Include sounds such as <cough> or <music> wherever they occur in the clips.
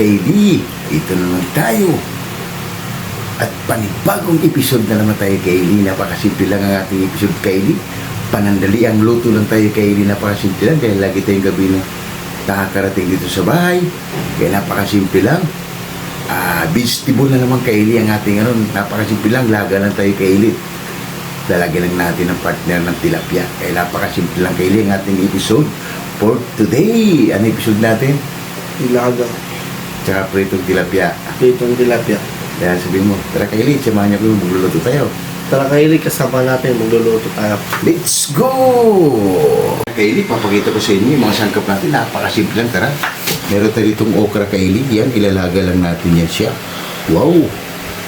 Kaylee, ito naman tayo. At panibagong episode na naman tayo Kaylee. Napakasimple lang ang ating episode Kaylee. Panandali ang luto lang tayo Kaylee. Napakasimple lang dahil lagi tayong gabi na nakakarating dito sa bahay. Kaya napakasimple lang. Ah, vegetable na naman Kaylee ang ating ano. Napakasimple lang. Laga lang tayo Kaylee. Lalagyan lang natin ang partner ng tilapia. Kaya napakasimple lang Kaylee ang ating episode for today. Ano episode natin? Ilaga. Tsaka pritong tilapia. Pritong tilapia. Kaya sabihin mo, tara Kaylee, samahan niyo ko magluluto tayo. Tara kaili, kasama natin, magluluto tayo. Let's go! Kaylee, papakita ko sa inyo yung mga sangkap natin. Napakasimple lang, tara. Meron tayo ditong okra Kaylee. Yan, ilalaga lang natin yan siya. Wow!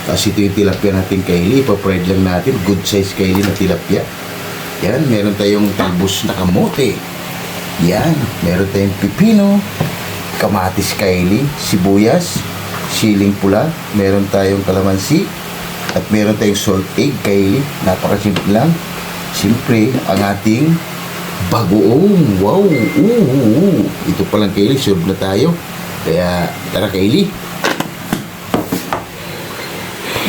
Tapos ito yung tilapia natin Kaylee. Ipapride lang natin. Good size Kaylee na tilapia. Yan, meron tayong talbos na kamote. Yan, meron tayong pipino, kamatis Kaylee, sibuyas, siling pula, meron tayong kalamansi, at meron tayong salt egg Kaylee. Napakasimple lang. Siyempre, ang ating bagoong. Wow! Ooh, Ito pa lang Kaylee, serve na tayo. Kaya, tara Kaylee.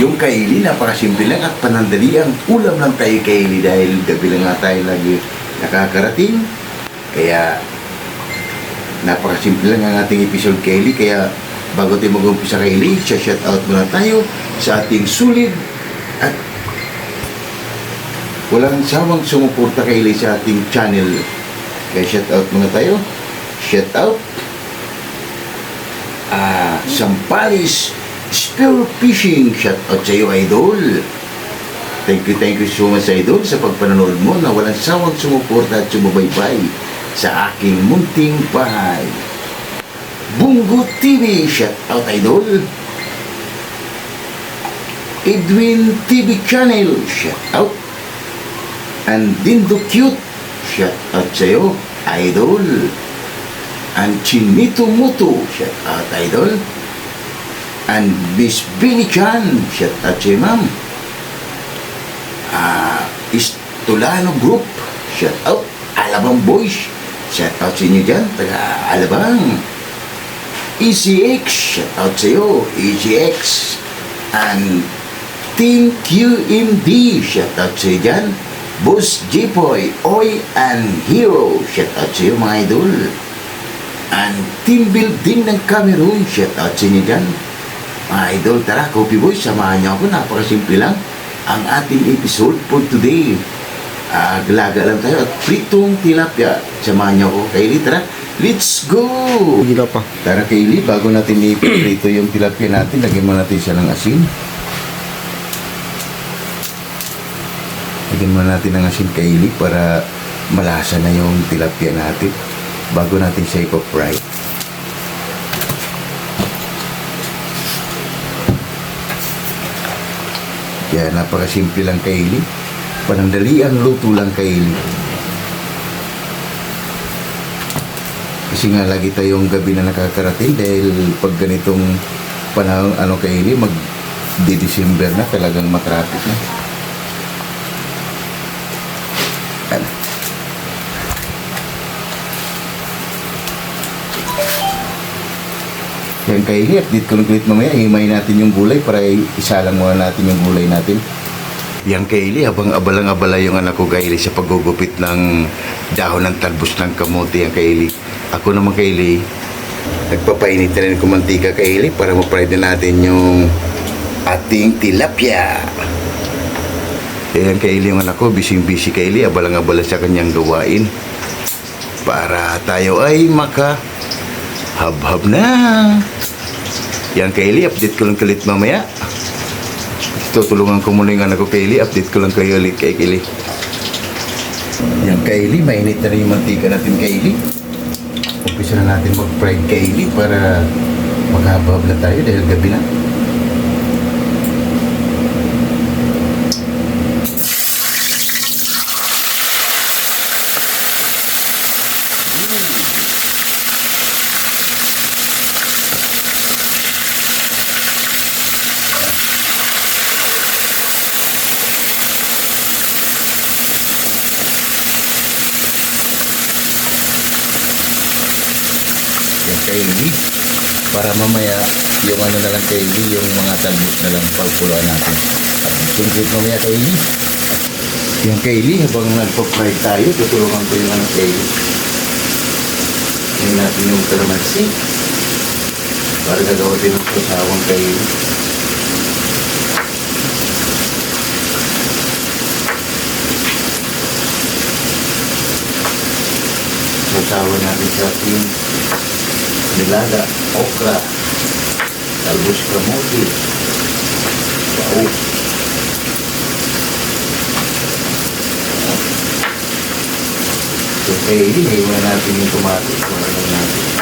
Yung Kaylee, napakasimple lang at panandali ang ulam lang tayo Kaylee dahil gabi lang nga tayo lagi nakakarating. Kaya, napakasimple lang ang ating episode Kaylee. Kaya, bago tayo mag-umpisa Kaylee, shout out muna tayo sa ating sulit at walang sawang sumuporta Kaylee sa ating channel. Kaya shout out muna tayo. Shout out. Ah, Sampalis Spear Fishing. Shout out sa iyo, Idol. Thank you, thank you so much, Idol, sa pagpanonood mo na walang sawang sumuporta at sumubaybay sa aking munting bahay. Bungo TV, shout out, Idol. Edwin TV Channel, shout out. And Dindo Cute, shout out sa iyo, Idol. And Chinito Muto, shout out, Idol. And Miss Billy Chan, shout out sa iyo, ma'am. Ah, Istulano Group, shout out. Alabang Boys, shout out sa inyo dyan, taga Alabang. ECX, shout out sa iyo, ECX. And Team QMD, shout out sa iyo dyan. Boss Jipoy, Oy and Hero, shout out sa iyo mga idol. And Team Building ng Cameroon, shout out sa inyo dyan. Mga idol, tara, Coffee Boy, samahan niyo ako. Napakasimple lang ang ating episode for today. Ah, galaga lang tayo at pritong tilapia. Samahan niyo ako. Kaylee, tara, let's go! Na pa. Tara Kaylee, bago natin ipiprito yung tilapia natin, lagyan mo natin siya ng asin. Lagyan mo natin ng asin Kaylee para malasa na yung tilapia natin bago natin siya ipo-fry. Kaya napakasimple lang Kaylee. Panandali ang luto lang Kaylee. Kasi nga lagi tayong gabi na nakakarating dahil pag ganitong panahon ano Kaylee, mag di December na talagang matraffic na. Ano? Yan Kaylee, update ko ulit mamaya. Himay natin yung gulay para isa lang muna natin yung gulay natin. Yang Kaylee, habang abalang-abala yung anak ko Kaylee sa paggugupit ng dahon ng talbos ng kamote yung Kaylee. Ako naman Kaylee, nagpapainit na rin ko mantika Kaylee para ma-fry na natin yung ating tilapia. Ayan Kaylee yung anak ko, busy-busy Kaylee, abalang-abala sa kanyang gawain. Para tayo ay maka hab-hab na. Yan Kaylee, update ko lang kalit mamaya. Tutulungan ko muna yung anak ko Kaylee. Update ko lang kayo ulit kay Kaylee. Yan Kaylee, mainit na rin yung mantika natin Kaylee. Umpisa na natin mag-fry Kaylee para maghabab na tayo dahil gabi na. Yan Kaylee. Para mamaya, yung ano na lang kay Lee, yung mga talbos na lang pagpuluan natin. At concrete mamaya kay Lee. Yung kay Lee, habang nagpa-fry tayo, tutulungan ko yung ano kay Lee. Tingnan natin yung kalamansi. Para gagawa din ng kasawang kay Lee. Sasawa natin sa ating nilaga, okra, talbos kamuti, wow. So, kaya hindi, naiwan natin yung tomato. Kung ano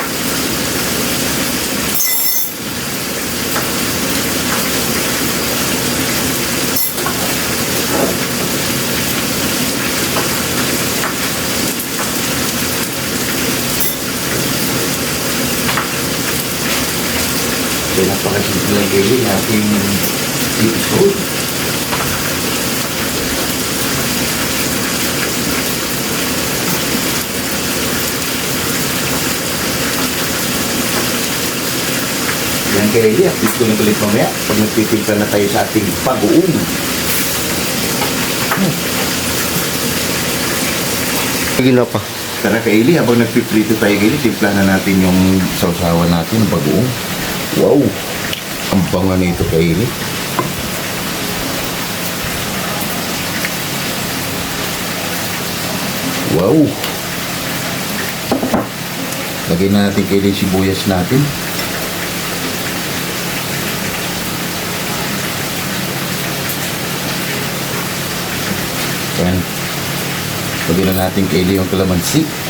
natin. Kayo yung ating episode. Yan kaya Eli, update ko na ulit mamaya pag nagtitimpla na tayo sa ating pag-uum. Sige na pa. Tara kay Eli, habang nagpiprito tayo kay Eli, timpla na natin yung sausawan natin, ng pag-uum. Wow! Ang bango nito Eli. Wow! Lagyan na natin kay Eli sibuyas natin. Yan. Lagyan na natin kay Eli yung kalamansi.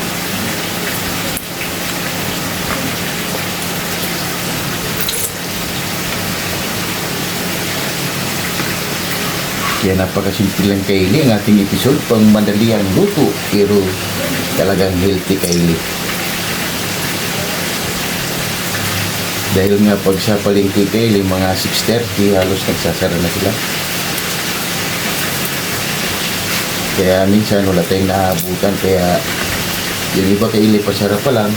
Kaya napakasimple lang kay Eli ang ating episode pang madali ang luto pero talagang healthy kay Eli. Dahil nga pag sa palengke kay Eli, mga 6.30 halos nagsasara na sila. Kaya minsan wala tayong naabutan kaya yung iba kay Eli pasara pa lang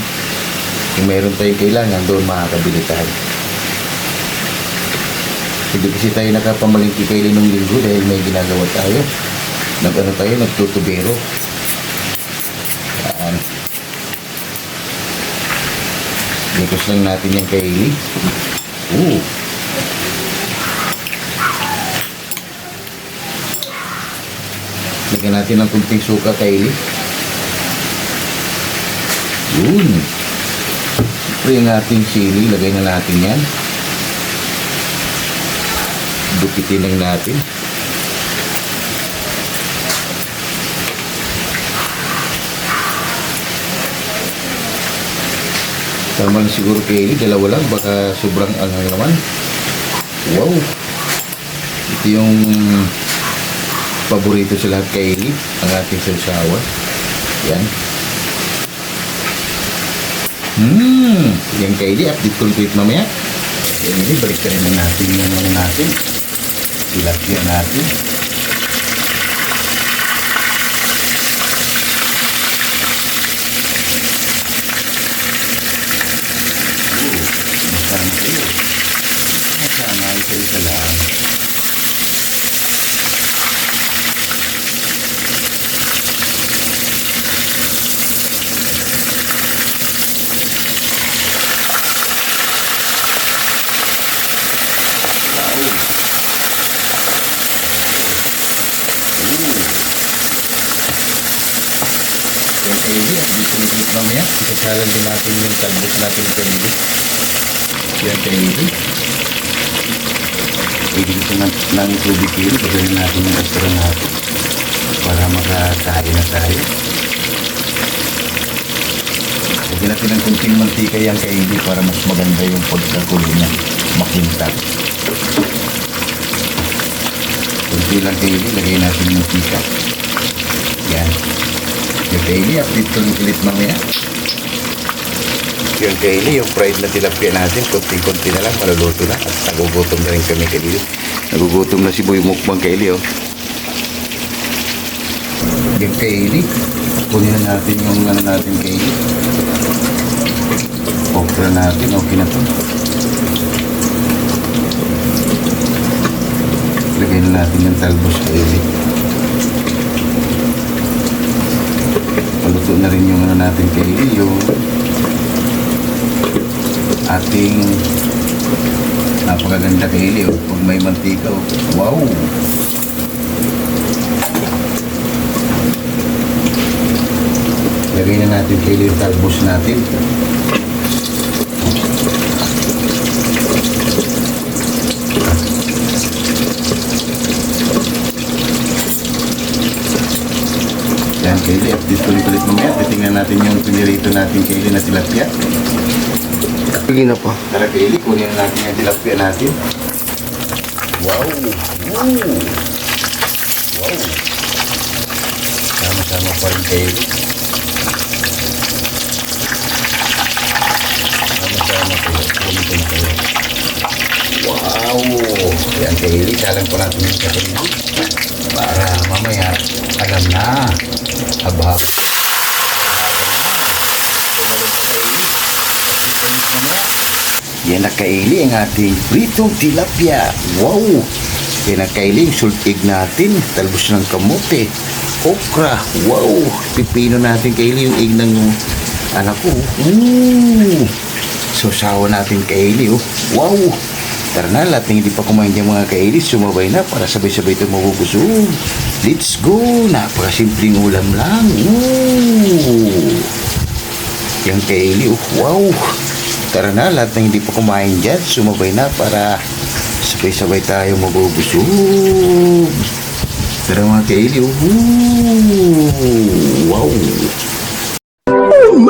kung meron tayong kailangan doon makakabili tayo. Hindi kasi tayo nakapamalingki kay Eli nung linggo dahil may ginagawa tayo. Nag-ano tayo, nagtutubero. Yan. Likos lang natin yan kay. Oo. Lagyan natin ng kunting suka kay Eli. Yun. Siyempre yung ating sili, lagay na natin yan. Dupitin lang natin. Tama na siguro kay Eli, dalawa lang, baka sobrang anghang naman. Wow! Ito yung paborito sa lahat kay Eli, ang ating salsawa. Yan. Hmm, yan kay Eli, update ko ulit mamaya. Yan Eli, balik ka rin na natin yung ano natin. Tilapia natin. Oh, masama kayo. Masama ay sa isa lang. Kaya kayo din, dito ni Clip mamaya. Isasalan din natin yung talbos natin. Kaya kayo din. Ibig ko ng, tubig yun, pagawin natin yung extra natin. Para makakain na tayo. Lagyan natin ng kunting mantika yan Ivy para mas maganda yung pagkakulo niya. Makintab. Kunti lang Ivy, lagay natin yung mantika. Yan. Yung Kaylee, update ko ng ulit mamaya. Yung Kaylee, yung fried na tilapia natin, konti-konti na lang, maluluto na. At nagugutom na rin kami Kaylee. Nagugutom na si Boy Mukbang Kaylee, oh. Yung Kaylee, kunin na natin yung ano natin Kaylee. okra natin, okay na to. Lagay na natin yung talbos kaili. Paluto na rin yung ano natin kaili, yung ating napakaganda kaili. Oh. Pag may mantika, wow! Lagay na natin kaili yung talbos natin. Yan, Kaylee. Update ko ulit mamaya. Titingnan natin yung pinirito natin, Kaylee, na tilapia. Sige na po. Tara, Kaylee, kunin na natin yung tilapia natin. Wow! Wow! Wow! Sama-sama pa rin, Kaylee. Sama-sama kayo. Na kayo. Wow! Yan, Kaylee. Salang pa natin yung kapatid. Para mamaya, alam na. Haba. Yan na kaili ang ating pritong tilapia. Wow! Yan ang kaili yung sultig natin. Talbos ng kamote. Okra. Wow! Pipino natin kaili yung ig ng anak ko. Ooh! So sawa natin kaili. Oh. Wow! Tara na, hindi pa kumain yung mga kaili, sumabay na para sabay-sabay ito mabubusog. Let's go! Napakasimpleng ulam lang. Ooh! Yung kaili, oh, wow! Tara na, hindi pa kumain dyan, sumabay na para sabay-sabay tayo mabubusog. Tara mga kaili, oh, wow! Yung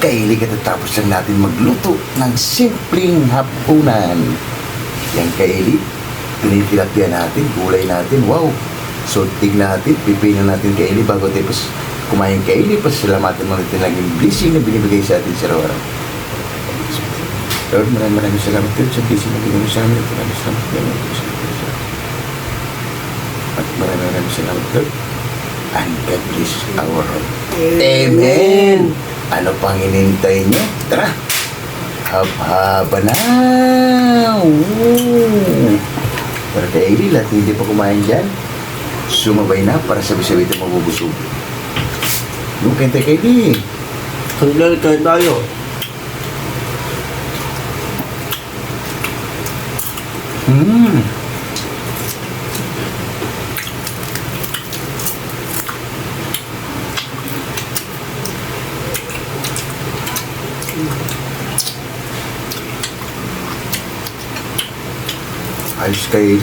kaili katatapos lang natin magluto ng simpleng hapunan. Yung kaili, tinitilapia natin, gulay natin, wow! Sultig natin, pipino natin kaili bago tayo pas kumain kaili, pasalamatan mo natin laging blessing na binibigay sa atin sa araw-araw. Lord, maraming maraming salamat Lord sa blessing na binibigay mo sa amin. Maraming salamat Lord. At maraming maraming salamat Lord. And God bless our heart. Amen! Ano pang inintay niyo? Tara! Hab-haba na! Woo! Pero kaili, lahat hindi pa kumain dyan. Sumabay na para sabi-sabi ito mabubusog. Yung kente kaili. Sandali kayo tayo. Hmm. Ayos kayo <clears throat>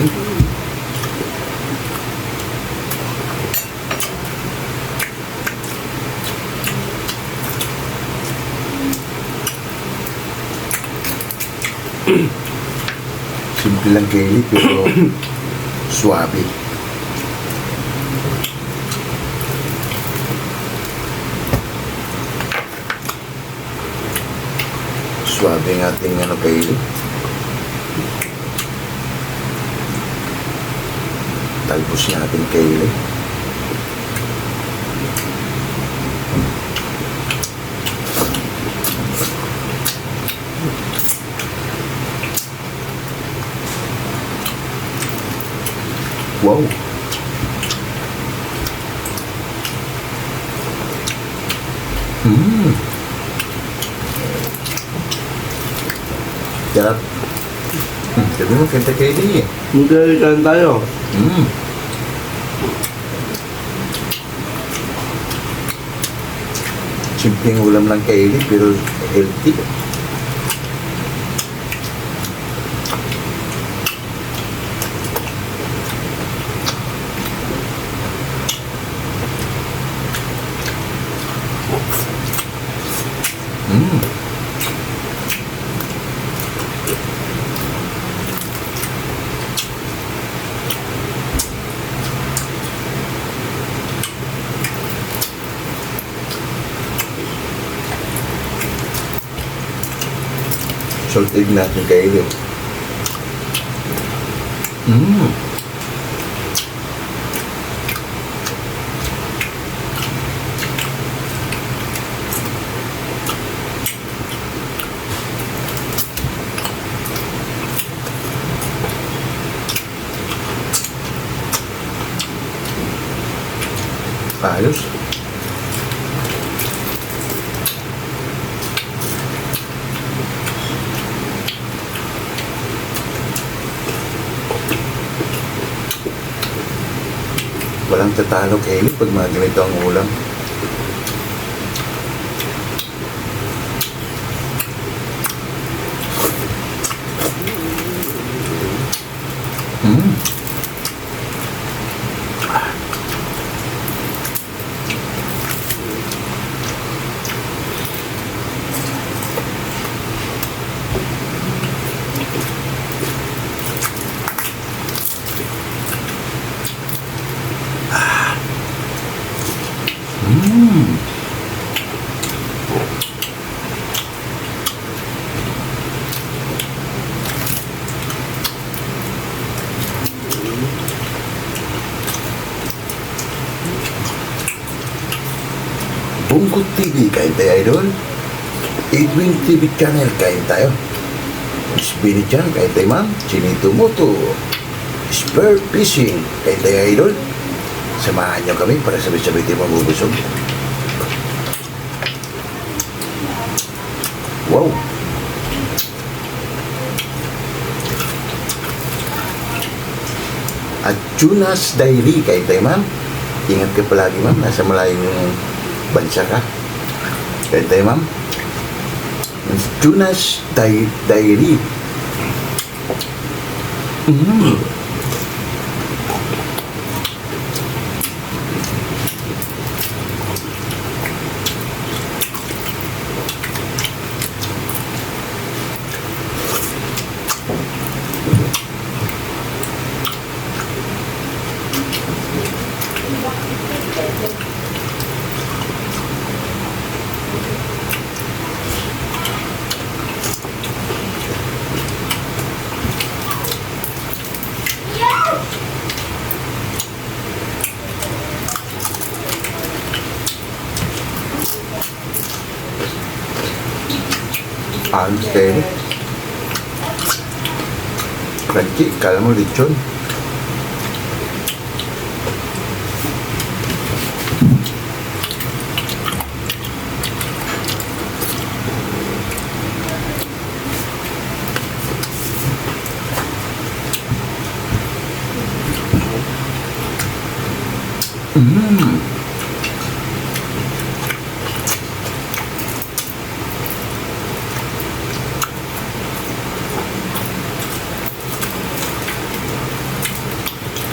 Simple lang kaili pero <clears throat> suabe. Suabe ang ating ano kaili. Talbos natin kaili. Wow! Mmm! Sarap. Hmm, sabi mo, kanta kayo din eh. Kayo tayo. Mm. Simpleng ulam lang kaili pero healthy. Saltig natin kaili. Mm. Walang tatalo kay Eli pag mga ganito ang ulam. Mm. Bungkot TV, kain tayo idol. Edwin TV channel, kain tayo. Spirit Chan, kain tayo ma'am. Chinito Moto. Spur Fishing, kain tayo idol. Samahan niyo kami para sabay-sabay tayo mabubusog. Wow! At Tunas Diary, kain tayo ma'am. Ingat ka palagi ma'am, nasa malayong bansa ka. Kain tayo ma'am. Tunas Di- Diary. Mm. Ayos kayo. Crunchy, kala mo lechon.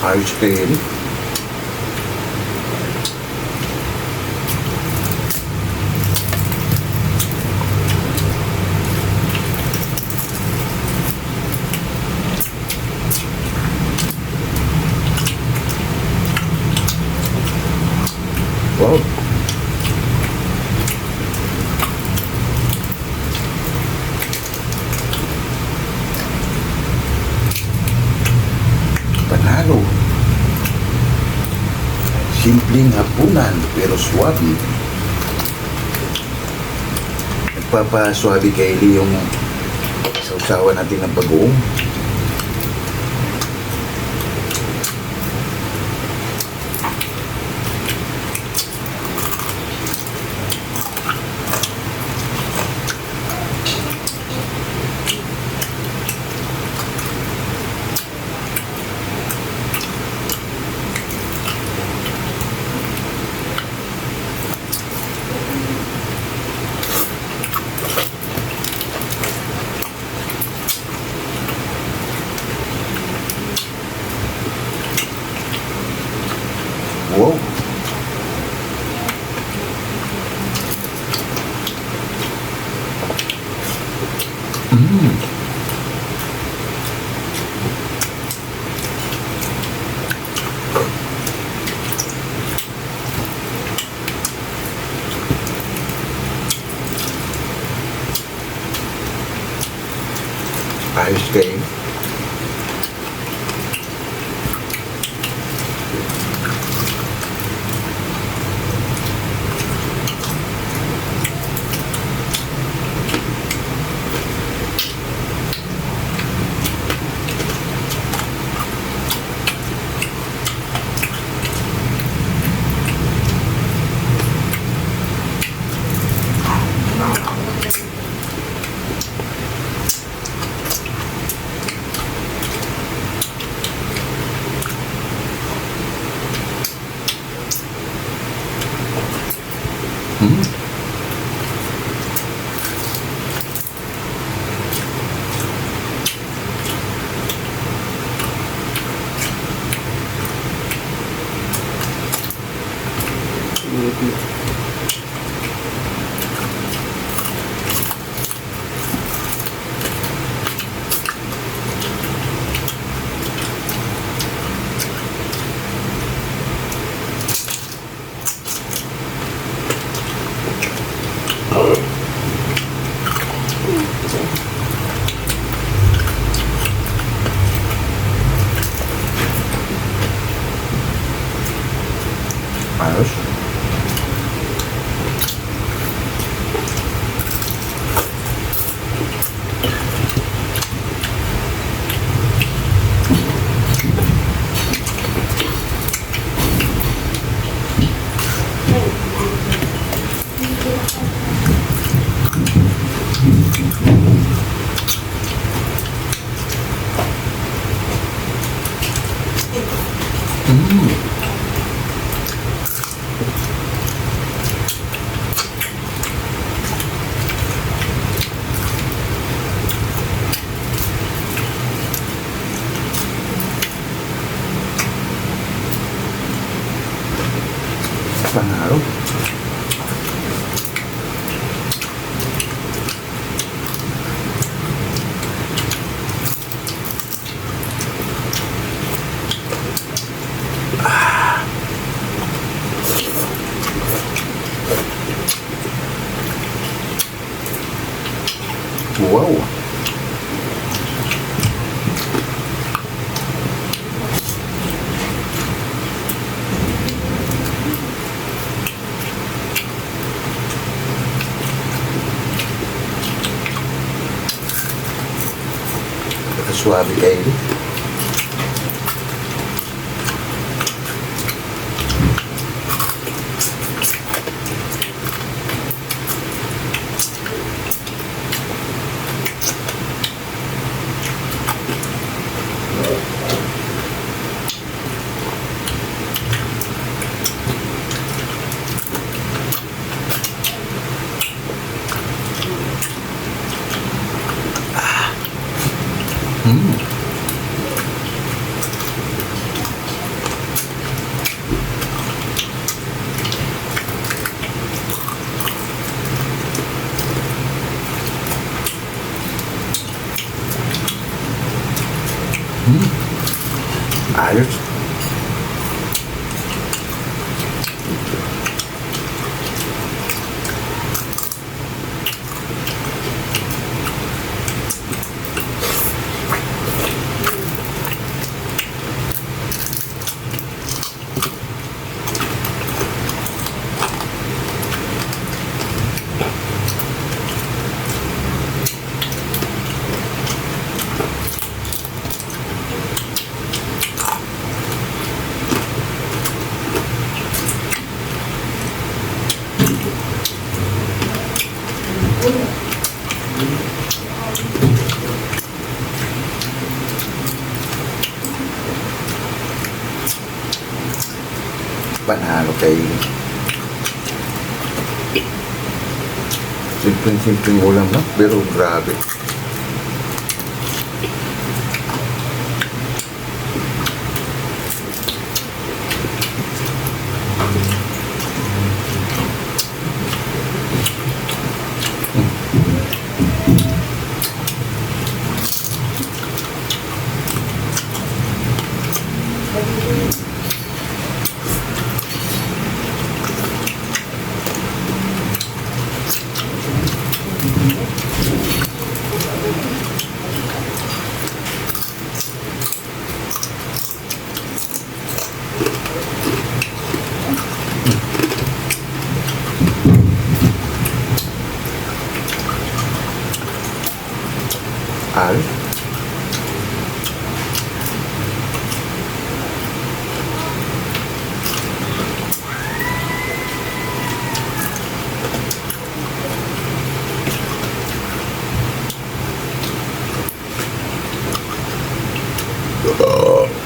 Ayos kayo. Wow. Panalo. Simpleng swabe. Nagpapaswabe kay Eli yung sausawan natin ng bagoong. Wow. Mm. Ayos kayo. വീട്ടിൽ Suave Baby. Kayo. Ayos. Panalo kayo. Simpleng-simpleng ulam na, pero grabe. Al.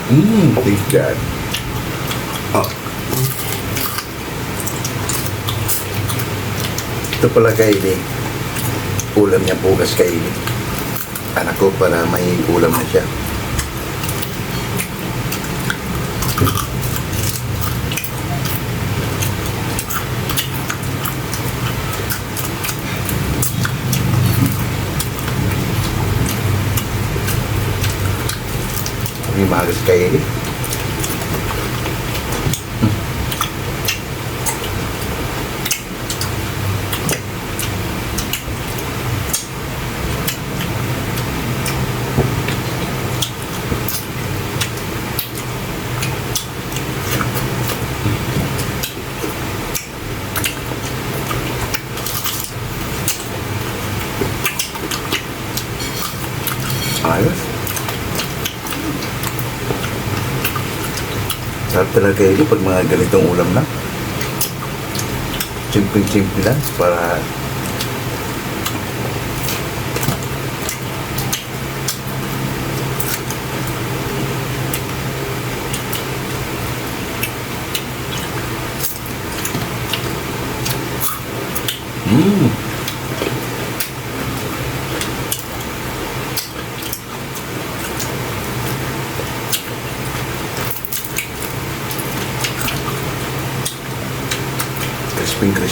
Mmm, God. Mm, Oh. Ito pala Kylie. Ulam niya bukas Kylie. Anak ko para may ulam na siya. May magas Kylie. Ayos. Sarap talaga yun pag mga ganitong ulam na. Simple-simple lang para Mmm.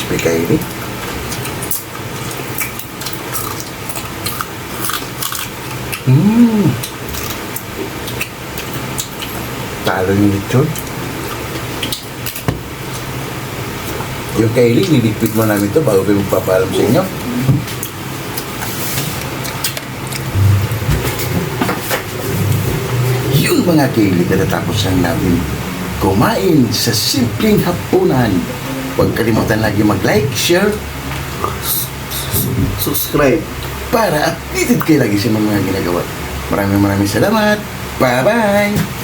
Ni. Mmm. Talo yung lechon. Yung kaili, niligpit mo namin to bago kayo magpapaalam sa inyo. Yun mga kaili, natatapos lang natin kumain sa simpleng hapunan. Huwag kalimutan lagi mag-like, share, Subscribe. para updated kayo lagi sa mga ginagawa. Maraming maraming salamat. Bye-bye!